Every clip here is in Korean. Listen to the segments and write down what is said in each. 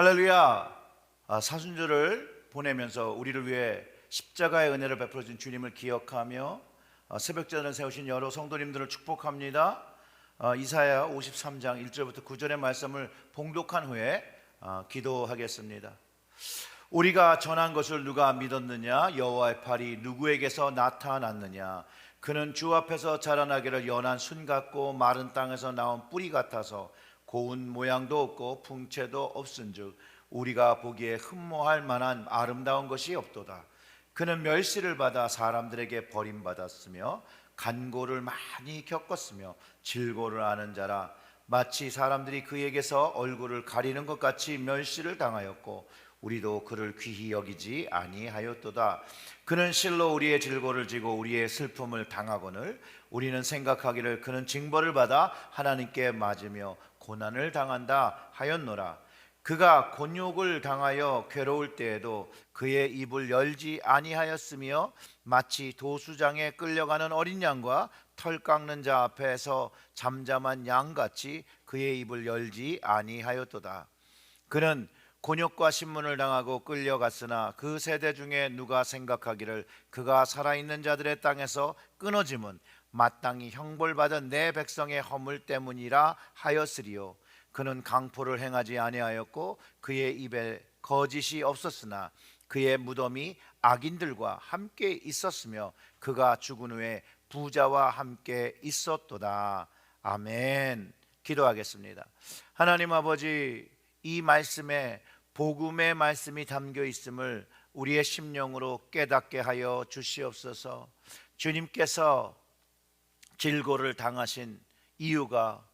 할렐루야. 아, 사순절을 보내면서 우리를 위해 십자가의 은혜를 베풀어 준 주님을 기억하며 아, 새벽전을 세우신 여러 성도님들을 축복합니다. 아, 이사야 53장 1절부터 9절의 말씀을 봉독한 후에 아, 기도하겠습니다. 우리가 전한 것을 누가 믿었느냐? 여호와의 팔이 누구에게서 나타났느냐? 그는 주 앞에서 자라나기를 연한 순 같고 마른 땅에서 나온 뿌리 같아서 고운 모양도 없고 풍채도 없은즉 우리가 보기에 흠모할 만한 아름다운 것이 없도다. 그는 멸시를 받아 사람들에게 버림받았으며 간고를 많이 겪었으며 질고를 아는 자라 마치 사람들이 그에게서 얼굴을 가리는 것 같이 멸시를 당하였고 우리도 그를 귀히 여기지 아니하였도다. 그는 실로 우리의 질고를 지고 우리의 슬픔을 당하거늘 우리는 생각하기를 그는 징벌을 받아 하나님께 맞으며 고난을 당한다 하였노라. 그가 곤욕을 당하여 괴로울 때에도 그의 입을 열지 아니하였으며 마치 도수장에 끌려가는 어린 양과 털 깎는 자 앞에서 잠잠한 양같이 그의 입을 열지 아니하였도다. 그는 곤욕과 신문을 당하고 끌려갔으나 그 세대 중에 누가 생각하기를 그가 살아있는 자들의 땅에서 끊어짐은 마땅히 형벌받은 내 백성의 허물 때문이라 하였으리요. 그는 강포를 행하지 아니하였고 그의 입에 거짓이 없었으나 그의 무덤이 악인들과 함께 있었으며 그가 죽은 후에 부자와 함께 있었도다. 아멘. 기도하겠습니다. 하나님 아버지 이 말씀에 복음의 말씀이 담겨 있음을 우리의 심령으로 깨닫게 하여 주시옵소서. 주님께서 질고를 당하신 이유가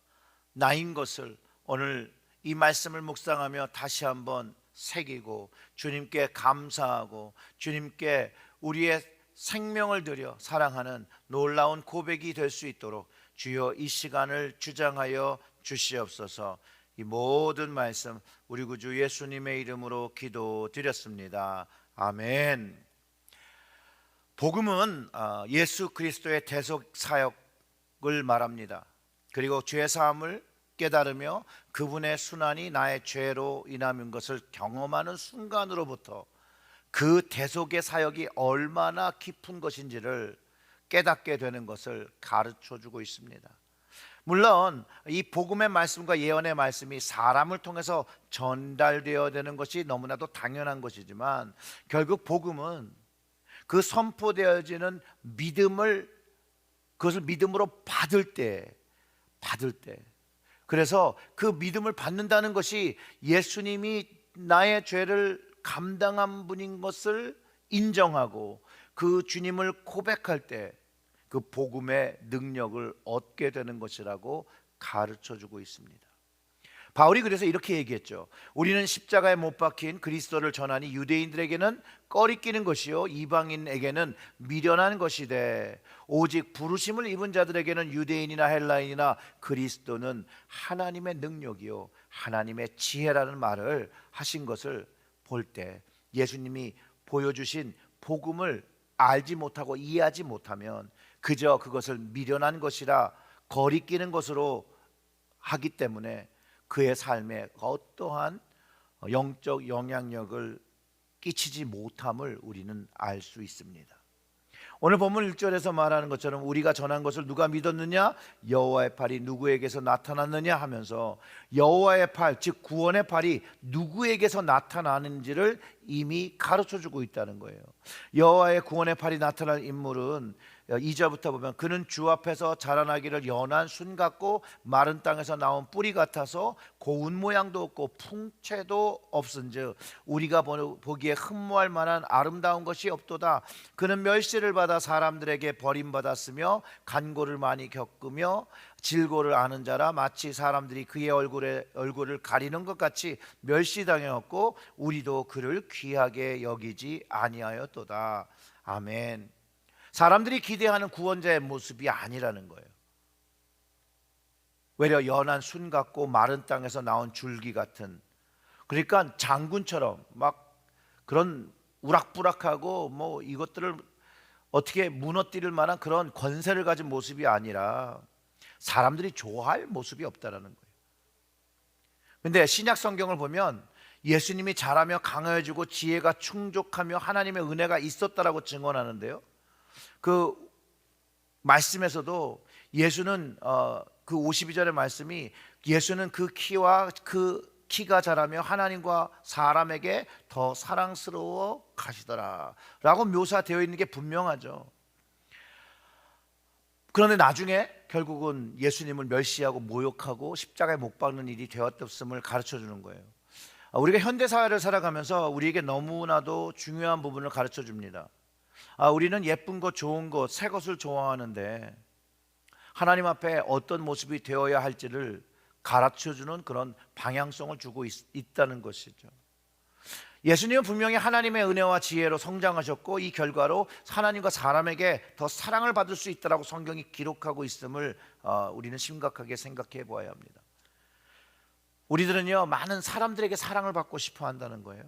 나인 것을 오늘 이 말씀을 묵상하며 다시 한번 새기고 주님께 감사하고 주님께 우리의 생명을 들여 사랑하는 놀라운 고백이 될 수 있도록 주여 이 시간을 주장하여 주시옵소서. 이 모든 말씀 우리 구주 예수님의 이름으로 기도드렸습니다. 아멘. 복음은 아, 예수 그리스도의 대속 사역 을 말합니다. 그리고 죄 사함을 깨달으며 그분의 순환이 나의 죄로 인함인 것을 경험하는 순간으로부터 그 대속의 사역이 얼마나 깊은 것인지를 깨닫게 되는 것을 가르쳐 주고 있습니다. 물론 이 복음의 말씀과 예언의 말씀이 사람을 통해서 전달되어야 되는 것이 너무나도 당연한 것이지만 결국 복음은 그 선포되어지는 믿음을 그것을 믿음으로 받을 때 받을 때 그래서 그 믿음을 받는다는 것이 예수님이 나의 죄를 감당한 분인 것을 인정하고 그 주님을 고백할 때 그 복음의 능력을 얻게 되는 것이라고 가르쳐 주고 있습니다. 바울이 그래서 이렇게 얘기했죠. 우리는 십자가에 못 박힌 그리스도를 전하니 유대인들에게는 꺼리끼는 것이요 이방인에게는 미련한 것이되 오직 부르심을 입은 자들에게는 유대인이나 헬라인이나 그리스도는 하나님의 능력이요 하나님의 지혜라는 말을 하신 것을 볼 때 예수님이 보여주신 복음을 알지 못하고 이해하지 못하면 그저 그것을 미련한 것이라 거리끼는 것으로 하기 때문에 그의 삶에 어떠한 영적 영향력을 끼치지 못함을 우리는 알 수 있습니다. 오늘 본문 1절에서 말하는 것처럼 우리가 전한 것을 누가 믿었느냐? 여호와의 팔이 누구에게서 나타났느냐 하면서 여호와의 팔, 즉 구원의 팔이 누구에게서 나타나는지를 이미 가르쳐 주고 있다는 거예요. 여호와의 구원의 팔이 나타날 인물은 2절부터 보면 그는 주 앞에서 자라나기를 연한 순 같고 마른 땅에서 나온 뿌리 같아서 고운 모양도 없고 풍채도 없은즉 우리가 보기에 흠모할 만한 아름다운 것이 없도다 그는 멸시를 받아 사람들에게 버림받았으며 간고를 많이 겪으며 질고를 아는 자라 마치 사람들이 그의 얼굴에 얼굴을 가리는 것 같이 멸시당하였고 우리도 그를 귀하게 여기지 아니하였도다 아멘. 사람들이 기대하는 구원자의 모습이 아니라는 거예요. 외려 연한 순 같고 마른 땅에서 나온 줄기 같은 그러니까 장군처럼 막 그런 우락부락하고 뭐 이것들을 어떻게 무너뜨릴 만한 그런 권세를 가진 모습이 아니라 사람들이 좋아할 모습이 없다라는 거예요. 근데 신약 성경을 보면 예수님이 잘하며 강해지고 지혜가 충족하며 하나님의 은혜가 있었다라고 증언하는데요. 그 말씀에서도 예수는 어, 그 52절의 말씀이 예수는 그 키와 그 키가 자라며 하나님과 사람에게 더 사랑스러워 가시더라라고 묘사되어 있는 게 분명하죠. 그런데 나중에 결국은 예수님을 멸시하고 모욕하고 십자가에 못 박는 일이 되었음을 가르쳐 주는 거예요. 아, 우리가 현대 사회를 살아가면서 우리에게 너무나도 중요한 부분을 가르쳐 줍니다. 아, 우리는 예쁜 것, 좋은 것, 새 것을 좋아하는데 하나님 앞에 어떤 모습이 되어야 할지를 가르쳐 주는 그런 방향성을 주고 있, 있다는 것이죠. 예수님은 분명히 하나님의 은혜와 지혜로 성장하셨고 이 결과로 하나님과 사람에게 더 사랑을 받을 수 있다라고 성경이 기록하고 있음을 어, 우리는 심각하게 생각해 보아야 합니다. 우리들은요 많은 사람들에게 사랑을 받고 싶어 한다는 거예요.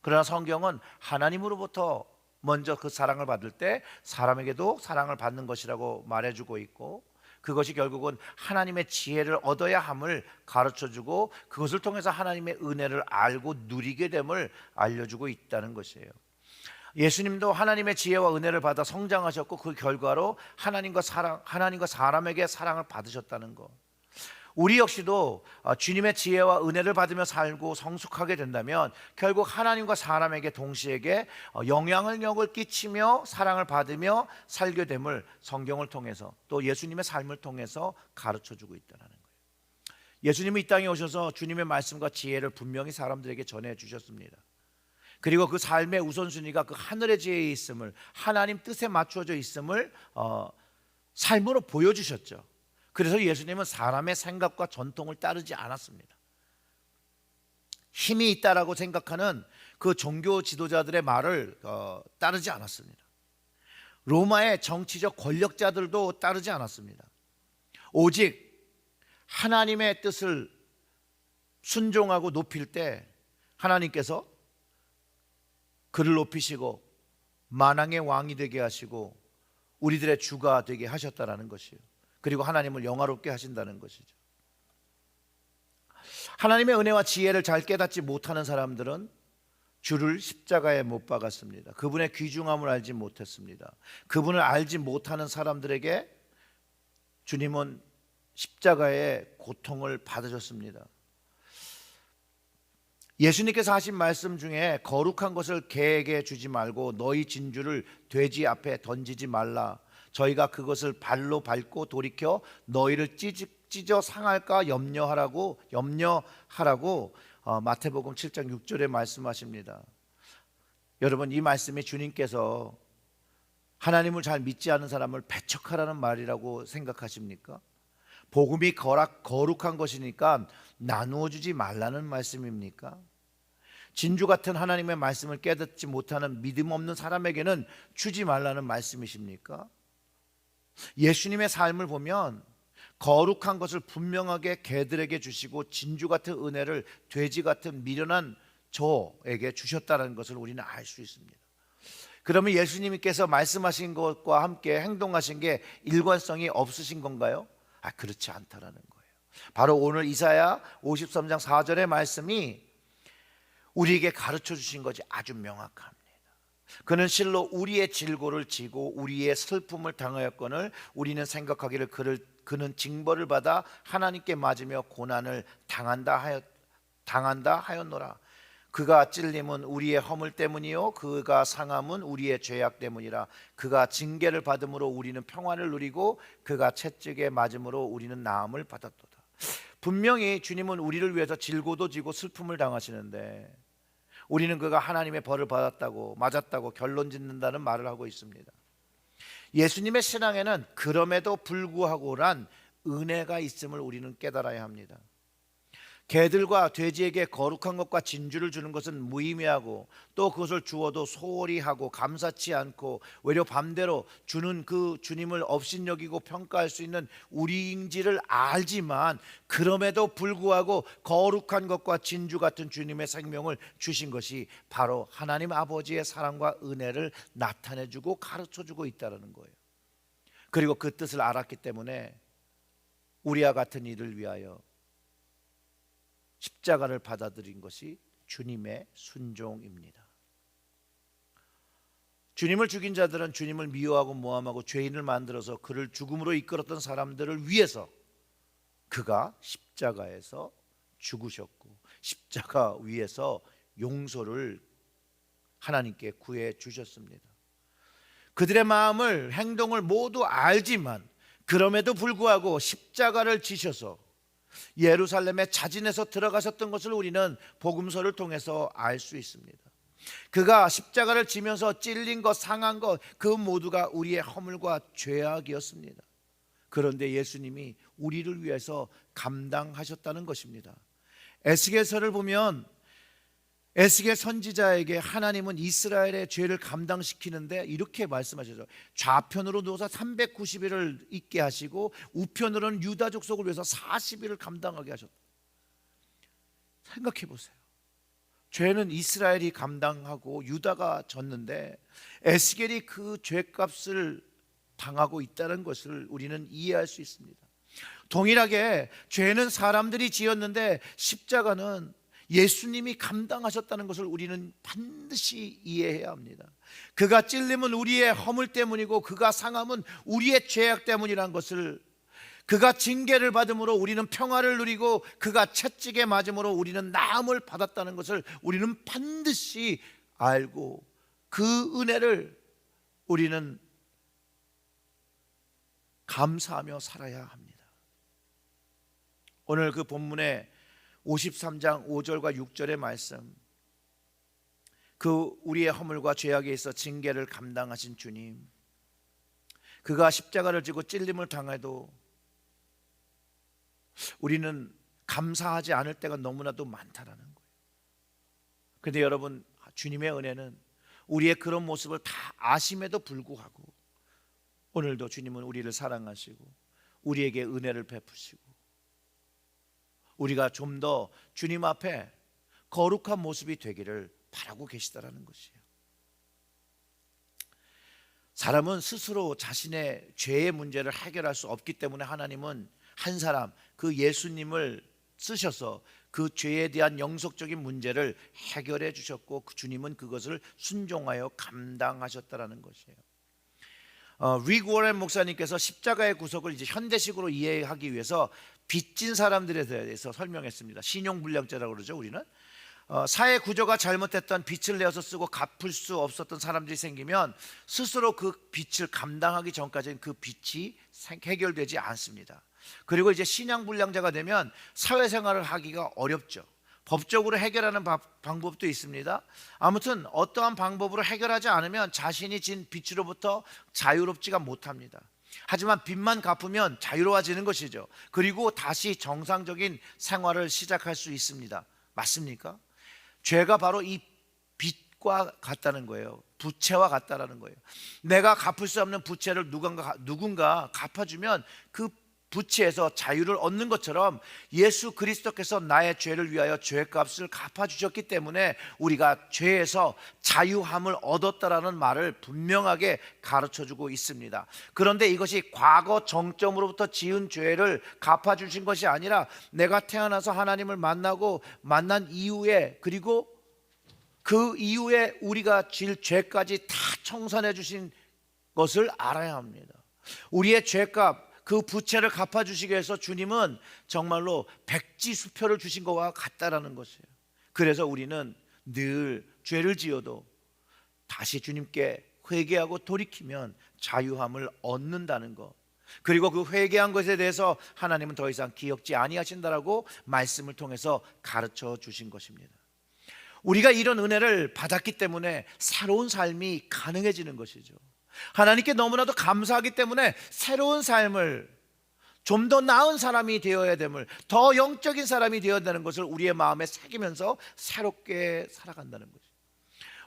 그러나 성경은 하나님으로부터 먼저 그 사랑을 받을 때 사람에게도 사랑을 받는 것이라고 말해주고 있고 그것이 결국은 하나님의 지혜를 얻어야 함을 가르쳐 주고 그것을 통해서 하나님의 은혜를 알고 누리게 됨을 알려주고 있다는 것이에요. 예수님도 하나님의 지혜와 은혜를 받아 성장하셨고 그 결과로 하나님과 사랑 하나님과 사람에게 사랑을 받으셨다는 것. 우리 역시도 어, 주님의 지혜와 은혜를 받으며 살고 성숙하게 된다면 결국 하나님과 사람에게 동시에게 어, 영향을 끼치며 사랑을 받으며 살게 됨을 성경을 통해서 또 예수님의 삶을 통해서 가르쳐 주고 있다는 거예요. 예수님이 이 땅에 오셔서 주님의 말씀과 지혜를 분명히 사람들에게 전해 주셨습니다. 그리고 그 삶의 우선순위가 그 하늘의 지혜에 있음을 하나님 뜻에 맞춰져 있음을 어, 삶으로 보여주셨죠. 그래서 예수님은 사람의 생각과 전통을 따르지 않았습니다. 힘이 있다라고 생각하는 그 종교 지도자들의 말을 어, 따르지 않았습니다. 로마의 정치적 권력자들도 따르지 않았습니다. 오직 하나님의 뜻을 순종하고 높일 때 하나님께서 그를 높이시고 만왕의 왕이 되게 하시고 우리들의 주가 되게 하셨다라는 것이에요. 그리고 하나님을 영화롭게 하신다는 것이죠. 하나님의 은혜와 지혜를 잘 깨닫지 못하는 사람들은 주를 십자가에 못 박았습니다. 그분의 귀중함을 알지 못했습니다. 그분을 알지 못하는 사람들에게 주님은 십자가의 고통을 받으셨습니다. 예수님께서 하신 말씀 중에 거룩한 것을 개에게 주지 말고 너희 진주를 돼지 앞에 던지지 말라. 저희가 그것을 발로 밟고 돌이켜 너희를 찢어 상할까 염려하라고 염려하라고 어, 마태복음 7장 6절에 말씀하십니다. 여러분 이 말씀이 주님께서 하나님을 잘 믿지 않은 사람을 배척하라는 말이라고 생각하십니까? 복음이 거락, 거룩한 것이니까 나누어 주지 말라는 말씀입니까? 진주 같은 하나님의 말씀을 깨닫지 못하는 믿음 없는 사람에게는 주지 말라는 말씀이십니까? 예수님의 삶을 보면 거룩한 것을 분명하게 개들에게 주시고 진주 같은 은혜를 돼지 같은 미련한 저에게 주셨다는 것을 우리는 알 수 있습니다. 그러면 예수님께서 말씀하신 것과 함께 행동하신 게 일관성이 없으신 건가요? 아, 그렇지 않다라는 거예요. 바로 오늘 이사야 53장 4절의 말씀이 우리에게 가르쳐 주신 것이 아주 명확합니다. 그는 실로 우리의 질고를 지고 우리의 슬픔을 당하였거늘 우리는 생각하기를 그를 그는 징벌을 받아 하나님께 맞으며 고난을 당한다 하였 당한다 하였노라. 그가 찔림은 우리의 허물 때문이요 그가 상함은 우리의 죄악 때문이라 그가 징계를 받음으로 우리는 평안을 누리고 그가 채찍에 맞음으로 우리는 나음을 받았도다 분명히 주님은 우리를 위해서 질고도 지고 슬픔을 당하시는데 우리는 그가 하나님의 벌을 받았다고 맞았다고 결론 짓는다는 말을 하고 있습니다. 예수님의 신앙에는 그럼에도 불구하고란 은혜가 있음을 우리는 깨달아야 합니다. 개들과 돼지에게 거룩한 것과 진주를 주는 것은 무의미하고 또 그것을 주어도 소홀히 하고 감사치 않고 외려 반대로 주는 그 주님을 업신여기고 평가할 수 있는 우리인지를 알지만 그럼에도 불구하고 거룩한 것과 진주 같은 주님의 생명을 주신 것이 바로 하나님 아버지의 사랑과 은혜를 나타내 주고 가르쳐 주고 있다는 거예요. 그리고 그 뜻을 알았기 때문에 우리와 같은 이를 위하여 십자가를 받아들인 것이 주님의 순종입니다. 주님을 죽인 자들은 주님을 미워하고 모함하고 죄인을 만들어서 그를 죽음으로 이끌었던 사람들을 위해서 그가 십자가에서 죽으셨고 십자가 위에서 용서를 하나님께 구해 주셨습니다. 그들의 마음을 행동을 모두 알지만 그럼에도 불구하고 십자가를 지셔서 예루살렘에 자진해서 들어가셨던 것을 우리는 복음서를 통해서 알 수 있습니다. 그가 십자가를 지면서 찔린 것, 상한 것, 그 모두가 우리의 허물과 죄악이었습니다. 그런데 예수님이 우리를 위해서 감당하셨다는 것입니다. 에스겔서를 보면 에스겔 선지자에게 하나님은 이스라엘의 죄를 감당시키는데 이렇게 말씀하셨죠. 좌편으로 누워서 390일을 있게 하시고 우편으로는 유다 족속을 위해서 40일을 감당하게 하셨다. 생각해 보세요. 죄는 이스라엘이 감당하고 유다가 졌는데 에스겔이 그 죄값을 당하고 있다는 것을 우리는 이해할 수 있습니다. 동일하게 죄는 사람들이 지었는데 십자가는 예수님이 감당하셨다는 것을 우리는 반드시 이해해야 합니다. 그가 찔림은 우리의 허물 때문이고 그가 상함은 우리의 죄악 때문이라는 것을 그가 징계를 받음으로 우리는 평화를 누리고 그가 채찍에 맞음으로 우리는 나음을 받았다는 것을 우리는 반드시 알고 그 은혜를 우리는 감사하며 살아야 합니다. 오늘 그 본문의 53장 5절과 6절의 말씀 그 우리의 허물과 죄악에 있어 징계를 감당하신 주님 그가 십자가를 지고 찔림을 당해도 우리는 감사하지 않을 때가 너무나도 많다라는 거예요. 그런데 여러분 주님의 은혜는 우리의 그런 모습을 다 아심에도 불구하고 오늘도 주님은 우리를 사랑하시고 우리에게 은혜를 베푸시고 우리가 좀 더 주님 앞에 거룩한 모습이 되기를 바라고 계시다라는 것이에요. 사람은 스스로 자신의 죄의 문제를 해결할 수 없기 때문에 하나님은 한 사람 그 예수님을 쓰셔서 그 죄에 대한 영속적인 문제를 해결해 주셨고 그 주님은 그것을 순종하여 감당하셨다라는 것이에요. 어, 리그 워렌 목사님께서 십자가의 구속을 이제 현대식으로 이해하기 위해서 빚진 사람들에 대해서 설명했습니다. 신용불량죄라고 그러죠, 우리는. 어, 사회 구조가 잘못됐던 빚을 내어서 쓰고 갚을 수 없었던 사람들이 생기면 스스로 그 빚을 감당하기 전까지는 그 빚이 해결되지 않습니다. 그리고 이제 신앙불량자가 되면 사회생활을 하기가 어렵죠. 법적으로 해결하는 방법도 있습니다. 아무튼 어떠한 방법으로 해결하지 않으면 자신이 진 빚으로부터 자유롭지가 못합니다. 하지만 빚만 갚으면 자유로워지는 것이죠. 그리고 다시 정상적인 생활을 시작할 수 있습니다. 맞습니까? 죄가 바로 이 빚과 같다는 거예요. 부채와 같다라는 거예요. 내가 갚을 수 없는 부채를 누군가 누군가 갚아주면 그 부채에서 자유를 얻는 것처럼 예수 그리스도께서 나의 죄를 위하여 죄값을 갚아 주셨기 때문에 우리가 죄에서 자유함을 얻었다라는 말을 분명하게 가르쳐 주고 있습니다. 그런데 이것이 과거 정점으로부터 지은 죄를 갚아 주신 것이 아니라 내가 태어나서 하나님을 만나고 만난 이후에 그리고 그 이후에 우리가 질 죄까지 다 청산해 주신 것을 알아야 합니다. 우리의 죄값 그 부채를 갚아주시기 위해서 주님은 정말로 백지수표를 주신 것과 같다라는 것이에요. 그래서 우리는 늘 죄를 지어도 다시 주님께 회개하고 돌이키면 자유함을 얻는다는 것. 그리고 그 회개한 것에 대해서 하나님은 더 이상 기억지 아니하신다라고 말씀을 통해서 가르쳐 주신 것입니다. 우리가 이런 은혜를 받았기 때문에 새로운 삶이 가능해지는 것이죠. 하나님께 너무나도 감사하기 때문에 새로운 삶을 좀 더 나은 사람이 되어야 됨을 더 영적인 사람이 되어야 되는 것을 우리의 마음에 새기면서 새롭게 살아간다는 거죠.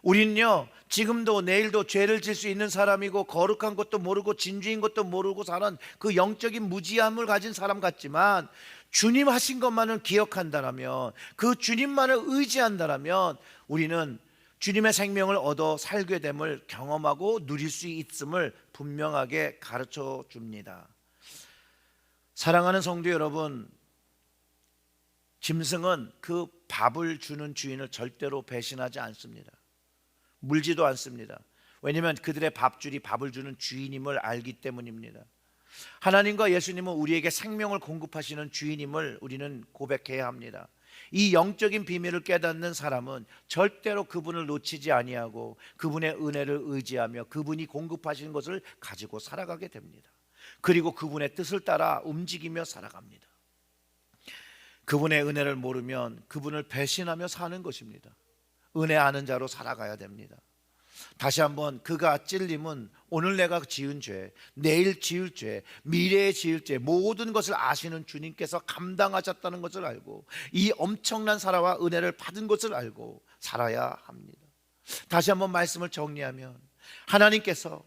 우리는요 지금도 내일도 죄를 질 수 있는 사람이고 거룩한 것도 모르고 진주인 것도 모르고 사는 그 영적인 무지함을 가진 사람 같지만 주님 하신 것만을 기억한다라면 그 주님만을 의지한다라면 우리는 주님의 생명을 얻어 살게 됨을 경험하고 누릴 수 있음을 분명하게 가르쳐 줍니다. 사랑하는 성도 여러분, 짐승은 그 밥을 주는 주인을 절대로 배신하지 않습니다. 물지도 않습니다. 왜냐하면 그들의 밥줄이 밥을 주는 주인임을 알기 때문입니다. 하나님과 예수님은 우리에게 생명을 공급하시는 주인임을 우리는 고백해야 합니다. 이 영적인 비밀을 깨닫는 사람은 절대로 그분을 놓치지 아니하고 그분의 은혜를 의지하며 그분이 공급하시는 것을 가지고 살아가게 됩니다. 그리고 그분의 뜻을 따라 움직이며 살아갑니다. 그분의 은혜를 모르면 그분을 배신하며 사는 것입니다. 은혜 아는 자로 살아가야 됩니다. 다시 한번 그가 찔림은 오늘 내가 지은 죄, 내일 지을 죄, 미래에 지을 죄 모든 것을 아시는 주님께서 감당하셨다는 것을 알고 이 엄청난 사랑과 은혜를 받은 것을 알고 살아야 합니다. 다시 한번 말씀을 정리하면 하나님께서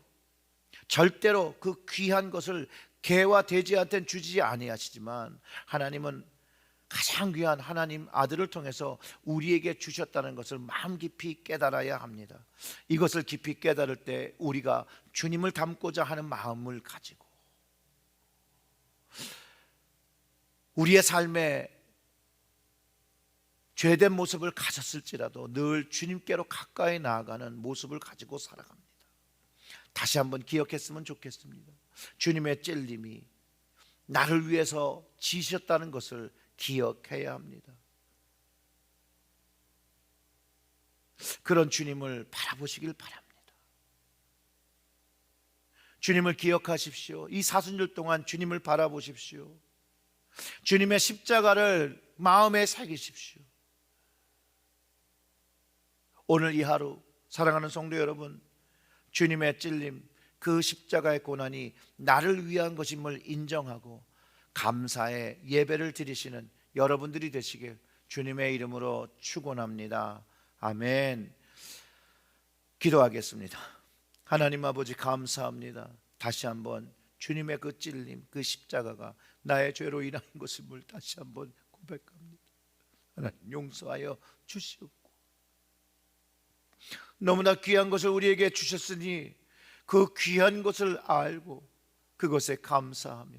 절대로 그 귀한 것을 개와 돼지한테는 주지 아니하시지만 하나님은 가장 귀한 하나님 아들을 통해서 우리에게 주셨다는 것을 마음 깊이 깨달아야 합니다. 이것을 깊이 깨달을 때 우리가 주님을 닮고자 하는 마음을 가지고 우리의 삶에 죄된 모습을 가졌을지라도 늘 주님께로 가까이 나아가는 모습을 가지고 살아갑니다. 다시 한번 기억했으면 좋겠습니다. 주님의 찔림이 나를 위해서 지셨다는 것을 기억해야 합니다. 그런 주님을 바라보시길 바랍니다. 주님을 기억하십시오. 이 사순절 동안 주님을 바라보십시오. 주님의 십자가를 마음에 새기십시오. 오늘 이 하루 사랑하는 성도 여러분, 주님의 찔림, 그 십자가의 고난이 나를 위한 것임을 인정하고 감사의 예배를 드리시는 여러분들이 되시길 주님의 이름으로 축원합니다. 아멘. 기도하겠습니다. 하나님 아버지 감사합니다. 다시 한번 주님의 그 찔림, 그 십자가가 나의 죄로 인한 것임을 다시 한번 고백합니다. 하나님 용서하여 주시옵고 너무나 귀한 것을 우리에게 주셨으니 그 귀한 것을 알고 그것에 감사하며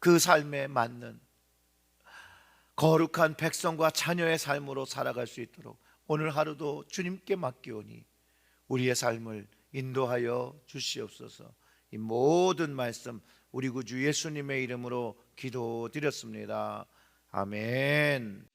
그 삶에 맞는 거룩한 백성과 자녀의 삶으로 살아갈 수 있도록 오늘 하루도 주님께 맡기오니 우리의 삶을 인도하여 주시옵소서. 이 모든 말씀 우리 구주 예수님의 이름으로 기도드렸습니다. 아멘.